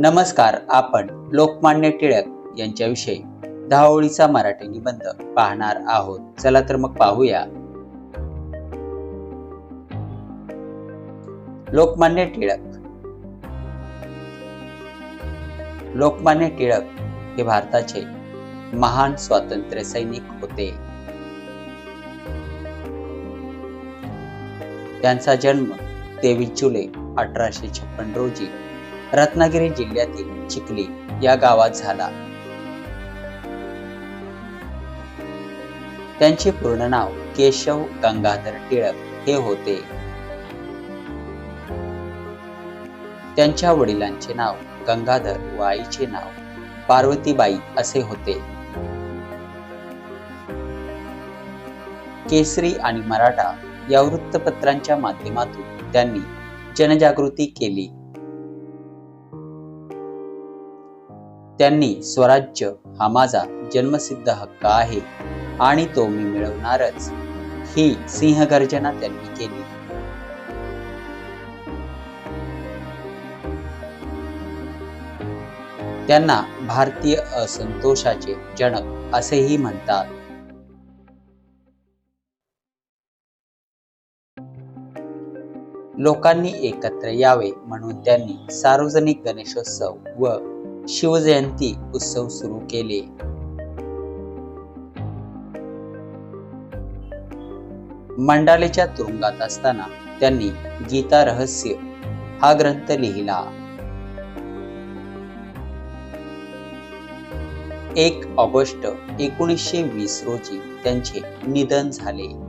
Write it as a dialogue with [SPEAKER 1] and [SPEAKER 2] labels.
[SPEAKER 1] नमस्कार आपण लोकमान्य टिळक यांच्याविषयी धावळीचा मराठी निबंध पाहणार आहोत. चला तर मग पाहूया. लोकमान्य टिळक. लोकमान्य टिळक हे भारताचे महान स्वातंत्र्य सैनिक होते. त्यांचा जन्म तेवीस जुलै अठराशे छप्पन रोजी रत्नागिरी जिल्ह्यातील चिखली या गावात झाला. त्यांचे पूर्ण नाव केशव गंगाधर टिळक हे होते. त्यांच्या वडिलांचे नाव गंगाधर व आईचे नाव पार्वतीबाई असे होते. केसरी आणि मराठा या वृत्तपत्रांच्या माध्यमातून त्यांनी जनजागृती केली. त्यांनी स्वराज्य हा माझा जन्मसिद्ध हक्क आहे आणि तो मी मिळवणारच. ही सिंहगर्जना त्यांनी केली. त्यांना भारतीय असंतोषाचे जनक असेही म्हणतात. लोकांनी एकत्र यावे म्हणून त्यांनी सार्वजनिक गणेशोत्सव व शिवजयंती उत्सव सुरू केले. मंडालेच्या तुरुंगात असताना त्यांनी गीता रहस्य हा ग्रंथ लिहिला. एक ऑगस्ट एकोणीसशे वीस रोजी त्यांचे निधन झाले.